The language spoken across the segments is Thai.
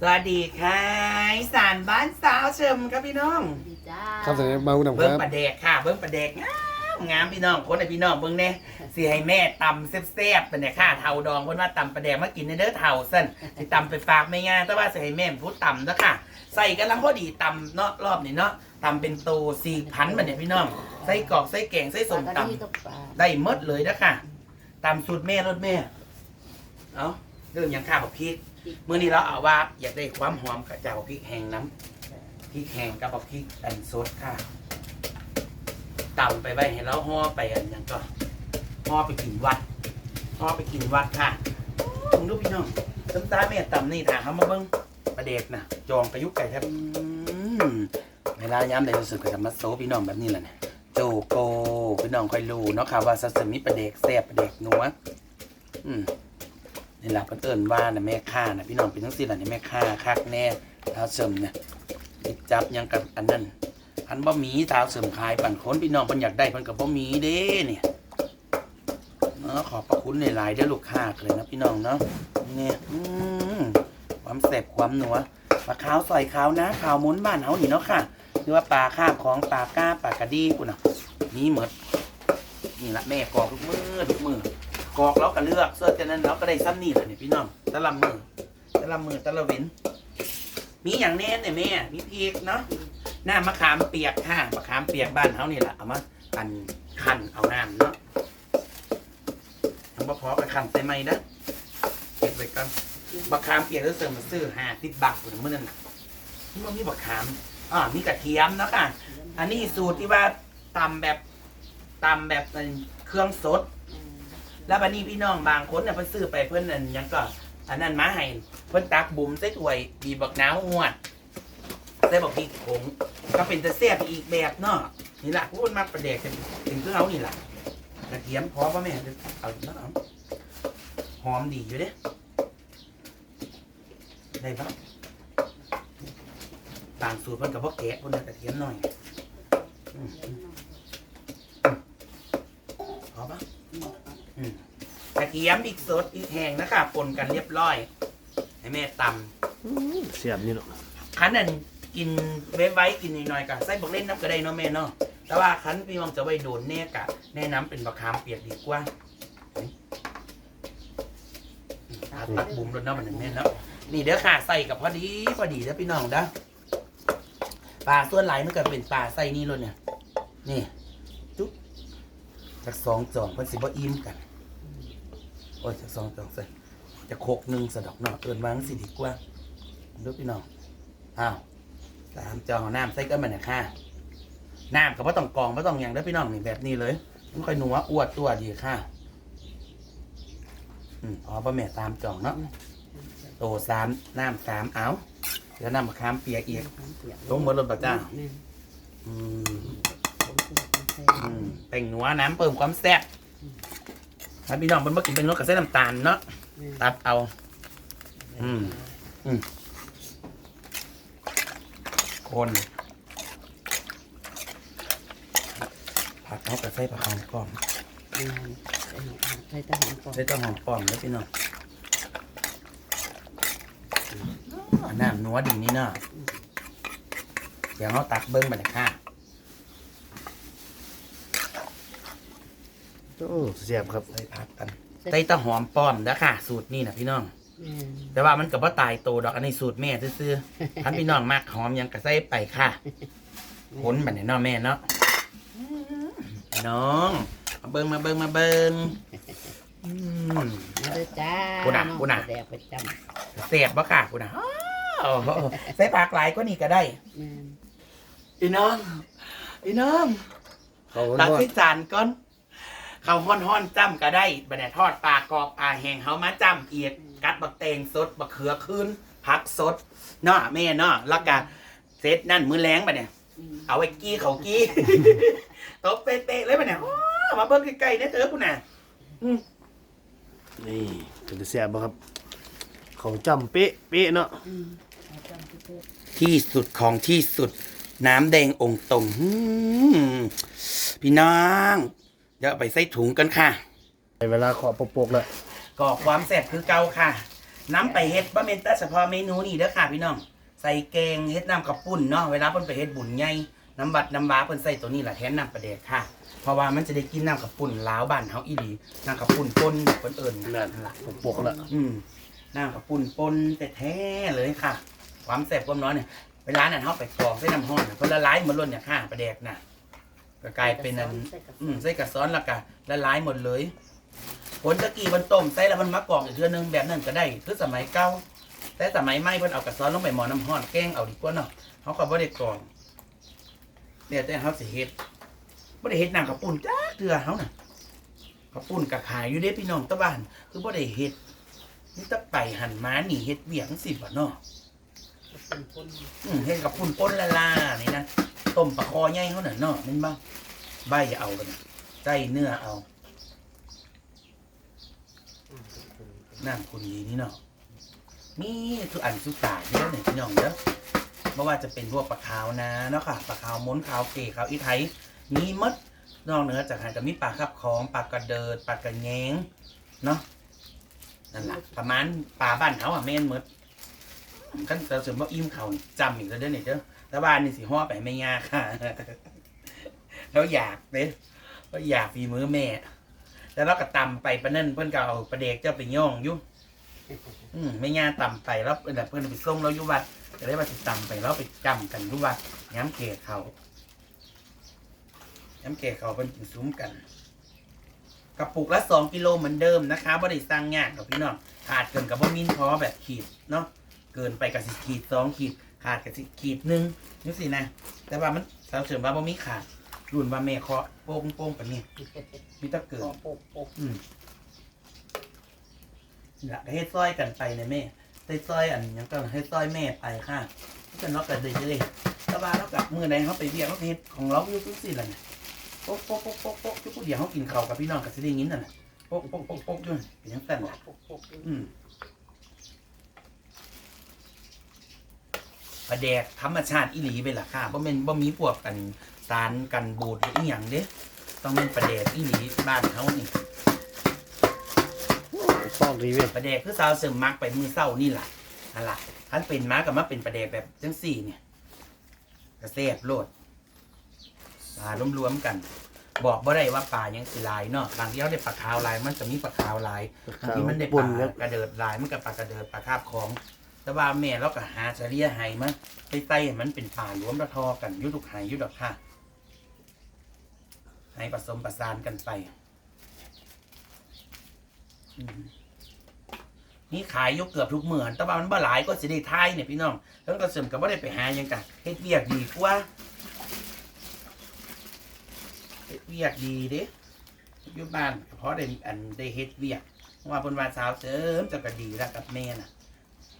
สวัสดีค่ะอีสานบ้านสาวเชิมครับพี่น้อง ดีจ้าครับสวัสดีมาคุณดำคเบิ้งรับ ประเดกค่ะ เบิ้งประเดกงามงามพี่น้องคนไอพี่น้องเบิ้งเนี่ยสิให้แม่ตำแซ่บๆเป็นเนี่ยค่ะเทาดองเพิ่นว่าตำประเดกมากินในเด้อเทาเส้นสิตำไปฝากไม่ง่ายแต่ว่าสิให้แม่พูดตำเด้อค่ะ ใส่กันลังพอดีตำเนาะรอบนี้เนาะตำเป็นโตสี่พันแบบเนี่ยพี่น้องใส่กรอกใส่แกงใส่ส้มตำตกปลาได้หมดเลยนะค่ะ ตามสูตรแม่รถแม่ เอาเรื่องอย่างข้าวกับพริก เมื่อนี้เราเอาว่าอยากได้ความหอมกับเจ้าพริกแห้งน้ำพริกแห้งกับพริกอันสดค่ะตำไปไว้ให้เราห่อไปอันยังก็ห่อไปกินวัดห่อไปกินวัดค่ะมึงดูพี่น้องต้มตาแม่ตำนี่ถามเขามาเบิ้งประเด็กนะจองกระยุกไก่แทบเวลาย้ำได้รู้สึกกับมัสโซพี่น้องแบบนี้แหละนี่ยโจโกพี่น้องค่อยรู้เนาะค่ะว่าซัสมิประเด็กแซ่บประเด็กนัวอืม นี่แหละเพิ่นเอิ้นว่าน่ะแม่ค้าน่ะพี่น้องเป็นทั้งสี่ล่ะนี่แม่ค้าคักแน่เท้าเสริมเนี่ยติดจับยังกับอันนั้นอันบ่มีเท้าเสริมขายปั่นค้นพี่น้องเพิ่นอยากได้เพิ่นก็บ่มีเด้เนี่ยเนาะขอบพระคุณหลายๆเด้อลูกค้าเลยนะพี่น้องเนาะเนี่ยอืมความแซ่บความหนัวปลาขาวซอยขาวนะขาวมุนบ้านเฮานี่เนาะค่ะหรือว่าปลาข้าของปลาก้าปลากระดีกูน่ะนี่หมดนี่ละแม่กรอกทุกมือทุกมือ กอกแล้วก็เลือกเสื้อจากนั้นเราก็ได้ซ้ำนี่แหละเนี่ยพี่น้องตะละมือตะละมือตะละเว้น มีอย่างแน่เนี่ยแม่มีพริกเนาะหน้ำมะขามเปียกค่ะมะขามเปียกบ้านเขานี่แหละเอามากันคันเอาน้ำเนาะทำบ่พอไปคันใส่ไม้นะเก็บไว้ก่อนมะขามเปียกแล้วเสริมมาซื้อห้าสิบบาทกูเมื่อนั้นนี่มันมีมะขามอ่ามีกระเทียมเนาะค่ะ อันนี้สูตรที่ว่าตำแบบตำแบบเป็นเครื่องสด แล้วบันนี้พี่น้องบางคนเนี่ยเพิ่นซื้อไปเพิ่นนั่นหยังก็อันนั้นมาให้เพิ่นตักบุ๋มใส่ถ้วยบีบบักนาวงวดใส่บักพริกผงก็เป็นจะแซ่บอีกแบบเนาะนี่ล่ะพูดมาประเดกเป็นถึงเครื่องเอานี่ล่ะกระเทียมพอป่ะแม่เอาเนาะหอมดีอยู่เด้ได้ปะบางสูตรเพิ่นกับพวกแกะเพิ่นเอากระเทียมหน่อย อืมพอปะอืมกระเทียมพริกสดพริกแห้งนะคะปนกันเรียบร้อย ให้แม่ตเสียบนี่เนาะำคันนั้นกินไว้ไว้กินหน่อยๆกับใส่บักเล่นน้ำก็ได้เนาะแม่เนาะแต่ว่าคันพี่มองจะไว้โดนแน่กะแนะน้ำเป็นบักขามเปียกดีกว่าอืมอะตักบุ๋มรถเนาะมันหนึ่งแม่เนาะนี่เด้อค่ะใส่กับพอดีพอดีเด้อพี่น้องเด้อปลาส่วนไหลายมันก็เป็นปลาไส้นี่เลยเนี่ย นี่ จุ๊บจากสองจองเพิ่นสิบ่อิ่มกัน โอ้ยจากสองจองใส่จะโคกหนึ่งสะดอกเนาะเอินวาจั่งสิดีกว่าดูพี่น้องอ้าวสามจองเอาน้ำใส่กันมาเนี่ยค่ะน้ำก็บ่ต้องกรองบ่ต้องอย่างเด้อพี่น้องนี่แบบนี้เลยมันค่อยนัวอ้วดตัวดีค่ะ อืมอ๋อบ่แม่ตามจองเนาะโตสามน้ำสามเอาเดี๋ยวน้ำมะขามเปียกอีกลงหมดรถบัจ้าอืมอืมแต่งหนัวน้ำเพิ่มความแซ่บ ถ้าพี่น้องมันมากินเป็นรสกับเส้นน้ำตาลเนาะตัดเอา อืมอืมคนผัดเขากับไส้ปลาหอมป้อมใส่ทหารก่อนไส้ต้นหอมป้อมแล้วพี่น้องอ่าน้ำนัวดีนี่เนาะเดี๋ยวเขาตักเบิ้งไปเลยค่ะ โอ้เสียบครับ ใส่ผักกันไส้ตะหอมป้อมนะค่ะ สูตรนี่นะพี่น้อง แต่ว่ามันกับว่าตายโตดอกอันนี้สูตรแม่ซื่อๆท่านพี่น้องมากหอมหยังกระใส่ไปค่ะผลแบบนี้เนาะแม่เนาะพี่น้อง มาเบิงมาเบิงมาเบิงอืมมาเด้อจ้ากูน่ะกูน่ะแดกประจเสียบบ่ค่ะคุณนะอ้าวใส่ผักหลายก็นี่ก็ได้ำแม่นพี่น้องพี่น้องเขาตักว่าใส่จานก่อน ข้าวห้อนๆจ้ำก็ได้บันไดทอดปลากรอบอาแห้งเฮามาจ้ำเอียดกัดบักเตงสดบักเขือคืนผักสดเนาะแม่เนาะแล้วก็เซตนั่นมือแรงบัดเนี่ย เอาไว้กี้เขากี้ตบเป๊ะๆเลยบัดเนี่ยอ้อมาเบิ่งใกล้ๆเนี่ยเถอะพุ่นน่ะนี่เป็นเสียบบ่ครับ เขาจำเป๊ะเป๊ะเนาะอืมเอาจำที่เพิ่มที่สุดของที่สุด น้ำแดงองค์ตรงหืมพี่น้อง เดี๋ยวเอาไปใส่ถุงกันค่ะในเวลาขอปกๆแล้วก่อความแสบคือเก่าค่ะ น้ำไปเฮ็ดบะเมนแต่เฉพาะเมนูนี้เด้อค่ะพี่น้อง ใส่แกงเฮ็ดน้ำกระปุ่นเนาะ เวลาเพิ่นไปเฮ็ดบุญใหญ่น้ำบัดน้ำบาเพิ่นใส่ตัวนี้แหละแทนน้ำปลาแดกค่ะ เพราะว่ามันจะได้กินน้ำกระปุ่นลาวบ้านเฮาอีหลี น้ำกระปุ่นป่นแบบเพิ่นเอิ้นนั่นนั่นล่ะ ปกๆละอืมน้ำกระปุ่นป่นแต่แท้ๆเลยค่ะ ความแซ่บความน้อยเนี่ยเวลานั้นเฮาไปกรองใส่น้ำร้อนน่ะเพิ่นละลายหมดล้นเนี่ยค่ะปลาแดกน่ะ ก็กลายเป็นอันอืมใส่กระซ้อนและกะละลายหมดเลยผลตะกี้มันต้มใส่แล้วมันมากรองอีกเทื่อนึงแบบนั้นก็ได้คือสมัยเก่าแต่สมัยใหม่เพิ่นเอากระซ้อนลงไปหม้อน้ำร้อนแกงเอาดีกว่าเนาะเขาก็บ่ได้กรองเนี่ยแต่เขาสิเฮ็ดบ่ได้เฮ็ดน้ำกระปุ่นจ้าเทื่อเฮาน่ะกระปุ่นกะขายอยู่เด้พี่น้องตะบ้าน คือบ่ได้เฮ็ดนี่ตะไปหันมานี่เฮ็ดเวียงสิบ่เนาะเป็นคนอืมเฮ็ดกับปุ่นป่นละลานี่นะ ต้มปลาคอใหญ่เขาน่ะเนาะแม่นบ่ใบเอาเลยใส่เนื้อเอาน้ำคุณดีนี่เนาะนี่คืออันสุกาเยอะเนี่ยพี่น้องเด้อไม่ว่าจะเป็นพวกปลาขาวนะเนาะค่ะปลาขาวม้นขาวเกขาวอีไทยมีหมดนอกเหนือจากหางจะมีปลาขับของปลากระเดิดปลากระแงงเนาะนั่นแหละประมาณปลาบ้านเขาอะแม่นมดขั้นเสริมว่าอิ่มเขาจำอีกแล้วเด้อเนี่ยเด้อ แต่บ้านนี่สิห่อไปไม่ยากค่ะ แล้วอยากเด้ก็อยากฝีมือแม่ แล้วเราก็ตำไปปะนั่นเพื่อนก็เอาประเด็กเจ้าไปย่องอยุ่อืมไม่ง่าตำไปแล้วเพื่อนเพื่อนไปส่งเราอยู่วัดจะได้มาติดตำไปแล้วไปจำกันอยู่วัดย้ำเกศเขาย้ำเกศเขาเป็นกินซุ้มกันกระปุกละสองกิโลเหมือนเดิมนะคะบ่ได้สร้างยากหรอกพี่น้องขาดเกินกับว่ามินพอแบบขีดเนาะเกินไปกับสิขีดสองขีด ขาดกับสิขีดหนึ่งนี่สินะ แต่ว่ามันสาวเสริมว่าบ่มีขาดรุ่นว่าแม่เคาะโป้งโป้งๆปะนี่มีแตะเกินปอกปอกปอกอืมนี่ละให้ซอยกันไปนะแม่ได้ซอยอันหยังก็ให้ซอยแม่ไปค่ะก็นอกกันเลยเลยแต่ว่าเรากับมือใดเขาไปเรียกเขาเฮ็ดของเราอยู่ทุกสิ่งเลยนะโป๊กโป๊กโป๊กโป๊กโป๊กทุกผู้เดียวเขากินข้าวกับพี่น้องกับสิได้ยินนั่นน่ะโป๊กโป๊กโป๊กโป๊กด้วยเป็นยังสั่นปอน่ะกปอกปอกอืม ปลาแดกธรรมชาติอีหลีไปล่ะค่ะเพราะมันบ่มีพวกกันสารกันบูดหรืออีหยังเด้ต้องเป็นปลาแดกอีหลีบ้านเขานี่ต้องรีเวนประเดกคือสาวเสริมมักไปมือเศร้านี่แหละนั่นแหละท่านเป็นมากับมาเป็นประเดกแบบจังสี่เนี่ยกระเซบโลดปลารวมๆกัน บอกบ่ได้ว่าปลายังสิลายเนาะบางทีเขาได้ปลาขาวลาย มันจะมีปลาขาวลายบางทีมันได้ปปุ่ลานครับกระเดิดลายมันกับปลากระเดิดปลาคาบของ แต่ว่าแม่เราก็หาเฉลี่ยให้มันใต้ๆให้มันเป็นปลารวมระทอกันยุทุกหายยุดอกค่ะให้ผสมประสานกันไปนี่ขายยกเกือบทุกเหมือนแต่ว่ามันบ่หลายก็สิได้ทายเนี่ยพี่น้อง แล้วก็เสริมกับว่าได้ไปหายังกันเฮ็ดเวียกดีกว่าเฮ็ดเวียกดีเด้อยู่บ้านเพราะได้อันได้เฮ็ดเวียกว่าเพิ่นวาสาวเสริมจะก็ดีแล้วกับแม่น่ะ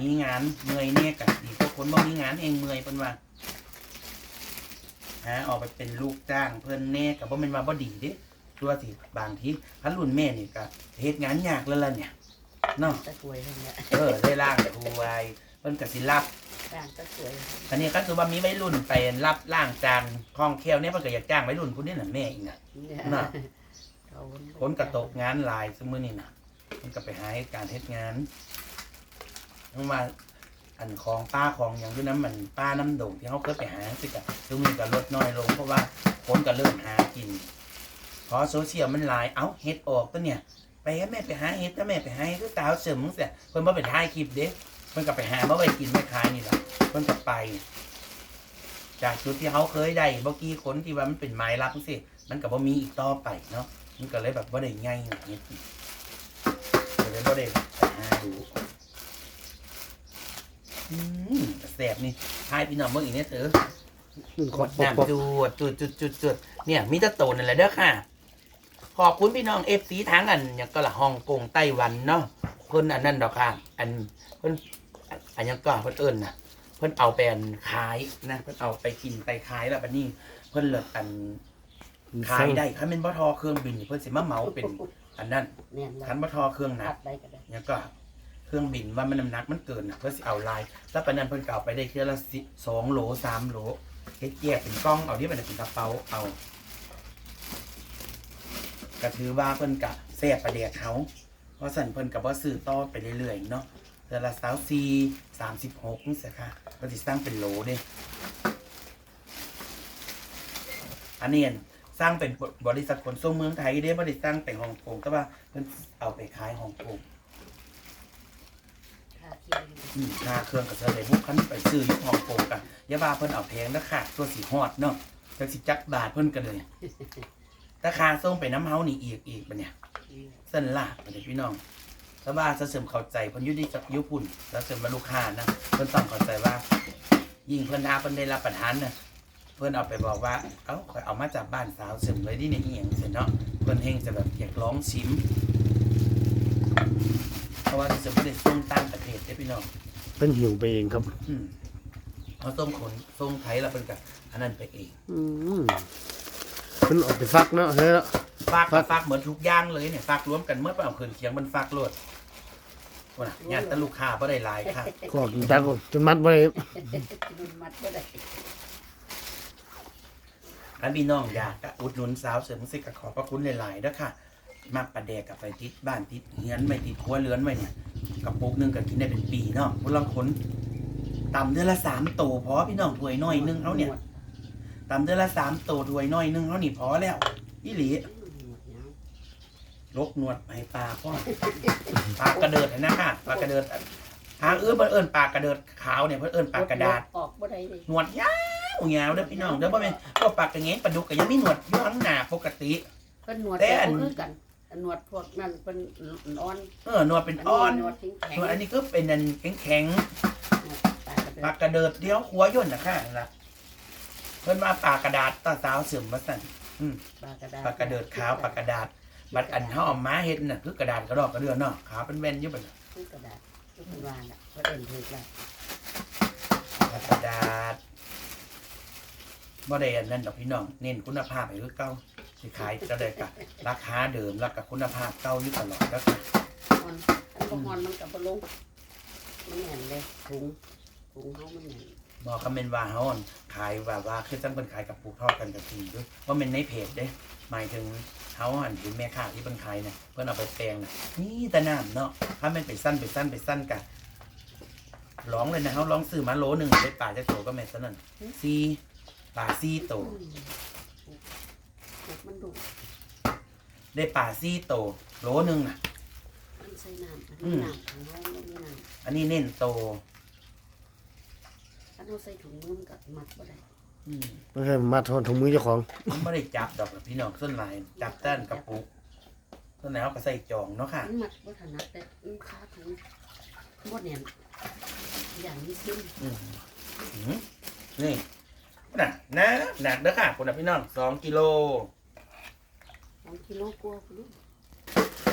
มีงานเมื่อยเนี่ยก็ดีกว่าคนบ่มีงานเองเมื่อยเพิ่นว่าหาออกไปเป็นลูกจ้างเพิ่นแน่ก็บ่แม่นว่าบ่ดีเด้ตัวสิบางทีคันรุ่นแม่นี่ก็เฮ็ดงานยากแล้วล่ะเนี่ยเนาะตะกวยทั้งนั้นเออได้ล่างถวยเพิ่นก็สิรับร่างตะกวยอันนี้ก็คือว่ามีวัยรุ่นไปรับล่างจานคล่องแคล่วเนี่ยเพิ่นก็อยากจ้างวัยรุ่นผู้นี้น่ะแม่อีกน่ะน่ะเขาคนก็ตกงานหลายซุมื้อนี้น่ะมันก็ไปหาเหตุการเฮ็ดงาน เพราอ่าอันของป้าของอย่างด้วยน้ำมันป้าน้ำโด่งที่เขาเคยไปหาสิกะซุมื้อนี้ก็ลดน้อยลงเพราะว่าคนก็เริ่มหากินเพราะโซเชียลมันหลายเอ้าเฮ็ดออกตัวเนี่ยไปแม่ไปหาเฮ็ดถ้าแม่ไปหาเฮ็ดคือสาวเสริมมึงเสียเพิ่นบ่ไปถ่ายคลิปเด้เพิ่นก็ไปหามาไว้กินไม่ขายนี่ล่ะเพิ่นก็ไป จากจุดที่เขาเคยได้เมื่อกี้คนที่ว่ามันเป็นไม้รับสิมันก็บ่มีอีกต่อไปเนาะมันก็เลยแบบบ่ได้ง่ายอย่างนี้ก็เลยบ่ได้หาดู อืมแสบนี่ทายพี่น้องเบิ่งอีกเนี่ยเถอะนึ่งกขอดปอกปอกน้ำจูดจุดจุดจุดจุดเนี่ยมีแต่โตนั่นแหละเด้อค่ะ ขอบคุณพี่น้องเอฟซีทางอันอย่างก็ละฮ่องกงไต้หวันเนาะเพิ่นอันนั้นดอกค่ะ อันเพิ่นอันยังก็เพิ่นเอิ้นน่ะเพิ่นเอาไปอันขายนะเพิ่นเอาไปกินไปขายแล้วบัดนี้ เพิ่นเลิกอันขายได้คันเป็นบ่ทอเครื่องบินนี่เพิ่นสิมาเหมาเป็น อันนั้นเนี่ยคันบ่ทอเครื่องหนัตักดได้ก็ได้เนี่ยก็ เครื่องบินว่ามันน้ำหนักมันเกินน่ะเพื่อสิเอาลายแล้วปานนั้นเพิ่นก็เอาไปได้เทื่อละสิสองโหลสามโหลเฮ็ดแยกเป็นกล้องเอาที่มันเป็นกระเป๋าเอาก็ถือว่าเพิ่นกะแซ่บประเดียเขาเพราะสันเพิ่นกับว่าซื้อต่อไปเรื่อยๆเนาะเดือนละสาวซีสามสิบหกนี่สิค่ะมันจะสร้างเป็นโหลเด้อันนี้อันสร้างเป็นบริษัทขนส่งเมืองไทยเด้ไม่ได้สร้างไปฮ่องกงแต่ว่าเพิ่นเอาไปขายฮ่องกง ค่าเครื่องกับเสลบุกคันไปซื้อยุคฮองกงกันยาบาเพิ่นเอาแพงนะค่ะตัวสีฮอดเนาะจักสิจักบาทเพิ่นกันเลยราคาส่งไปน้ำเฮานี่อีกอีกปะเนี่ยเส้นลากไปเลยพี่น้องถ้าว่าจะเสริมเข้าใจเพิ่นยุติจักยุพุ่นแล้วเสริมมาลูกค้านะเพิ่นต้องเข้าใจว่า ยิ่งเพิ่นทาเพิ่นได้รับประทานนะเพิ่นเอาไปบอกว่า เอ้าข่อยเอามาจากบ้านสาวเสริมเลยที่นี่อียงเสร็จเนาะ เพิ่นเฮงจะแบบอยากลองชิม เพราะว่าเสริมบ่ได้ส่งต่างประเทศเด้อพี่น้องเป็นหิวไปเองครับ อืมเขาส่งคนส่งไทยแล้วเพิ่นก็อันนั้นไปเองอืมเพิ่นเออกไปฟักเนาะเฮ้ยเนาะฝากกับฝากเหมือนทุกอย่างเลยเนี่ยฝากรวมกันเมื่อไปเอาคืนเคียงมันฝากรวดว่าน่ะญาติแต่ลูกค้าบ่ได้หลายค่ะขอกินจักจนมัดไว้ดุนมัดก็ได้อันพี่น้องอยากจะอุดหนุนสาวเสริมสิกขอบพระคุณหลายๆเด้อค่ะ มักประแดกกับไปติดบ้านติดเฮือนไม่ติดครัวเรือนไว้เนี่ยกระปุกหนึงก็กินได้เป็นปีเนาะพลังคนตำเดือนละสามโตพอพี่น้องถ้วยน้อยหนึงเขาเนี่ยตำเดือนละสามโตถ้วยน้อยหนึงเขานี่พอแล้วอีหลีลกหนวดให้ปลาพ่อปลากระเดิดนะค่ะปลากระเดิดทางอื่นเพิ่นเอิ้นปลากระเดิดขาวเนี่ยเพิ่นเอิ้นปลากระดาษออกบ่ได้เลยหนวดยาว ยาวเด้อพี่น้องเด้อบ่แม่นพวกปลากระเงนปลาดุกก็ยังมีหนวดอยู่ข้างหน้าปกติ เพิ่นหนวดแต่อันบ่คือกัน หนวดพวกนั้นเพิ่นอ่อนเออหนวดเป็นอ่อนหนวดแข็งแข็งหนวดอันนี้ก็เป็นอันแข็งปลากระๆเดิปลากระเดิดเดียวหัวย่นนะค่ะล่ะเพิ่นว่าปลากระดาษตาสาวเสื่อมว่าซั่นปลากระดาษปลากระเดิดขาวปลากระดาษบัดอันเฮาเอามาเฮ็ดน่ะคือกระดาษกระดอกกระเดือนเนาะขาวเป็นแว่นอยู่บัดน่ะคือกระดาษคือเพิ่นว่าน่ะเพิ่นเอิ้นถูกแล้วปลากระดาษบ่ได้อันนั้นดอกพี่น้องเน้นคุณภาพให้คือเก่า สิขายจะได้กะราคาเดิมแล้วก็คุณภาพเก่าอยู่ตลอดแล้วค่ะอ่อนอันบ่อ่อนมันก็บ่ลงมันแน่นเลยถุงถุงเฮามันแน่นบ่คอมเมนต์ว่าเฮาอั่นขายว่าว่าคือจังเพิ่นขายกับปลูกทอดกันกับจริงด้วยว่าแม่นในเพจเด้หมายถึงเฮาอันเห็นแม่ค้าที่เพิ่นขายน่ะเพิ่นเอาไปแปลงน่ะนี่แต่น้ำเนาะถ้าแม่นไปสั้นไปสั้นไปสั้นกะร้องเลยนะเฮาร้องซื้อมาโลหนึงได้ปลาจักโตก็แม่นซะนั่นซีปลาซีโตถูกมัน ดุได้ปลาซีโตโลหนึงน่ะ มันใส่น้ำอันนี้น้ำของเฮามันมีน้ำอันนี้เน้นโตถ้าเราใส่ถุงมือมันก็มัดบ่ได้อืมไม่ใช่มัดทอนถุงมือเจ้าของ มันไม่ได้จับดอกพี่น้องส่วนหลายจับต้านกระปุกส่วนไหนเขาก็ใส่จองเนาะค่ะ มันมัดบ่ถนัดแต่มันคาถุงบ่แน่นอย่างนี้ซิมอืมอืมนี่น่ะนะหนักเด้อค่ะคุณน่ะพี่น้องสองกิโล กิโลกว่าพุ่น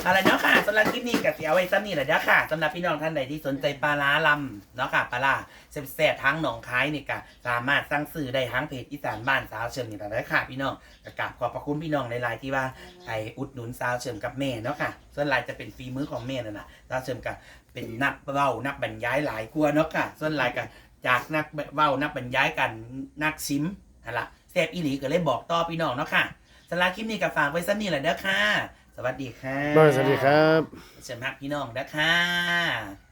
อะไรเนาะค่ะสำหรับคลิปนี้กับเสียไว้ซ้ำนี่แหละเด้อค่ะสำหรับพี่น้องท่านใดที่สนใจปลาล้าลำเนาะค่ะปลาล้าแซ่บๆทั้งหนองคายนี่ก็สามารถสั่งซื้อได้ทั้งเพจอีสานบ้านสาวเชิญนี่แหละเด้อค่ะ พี่น้องก็กราบขอบพระคุณพี่น้องในไลน์ที่ว่าไปอุดหนุนสาวเฉิมกับแม่เนาะค่ะ ส่วนหลายจะเป็นฝีมือของแม่นั่นนะสาวเฉิมกับเป็นนักเว้านักบรรยายหลายกลัวเนาะค่ะ ส่วนหลายกับจากนักเว้านักบรรยายกันนักซิมฮะละแซ่บอีหลีก็เลยบอกต่อพี่น้องเนาะค่ะ สำหรับคลิปนี้ก็ฝากไว้สักนี่แหละเด้อค่ะ สวัสดีค่ะบ้านสวัสดีครับเฉิมฮักพี่น้องเด้อค่ะ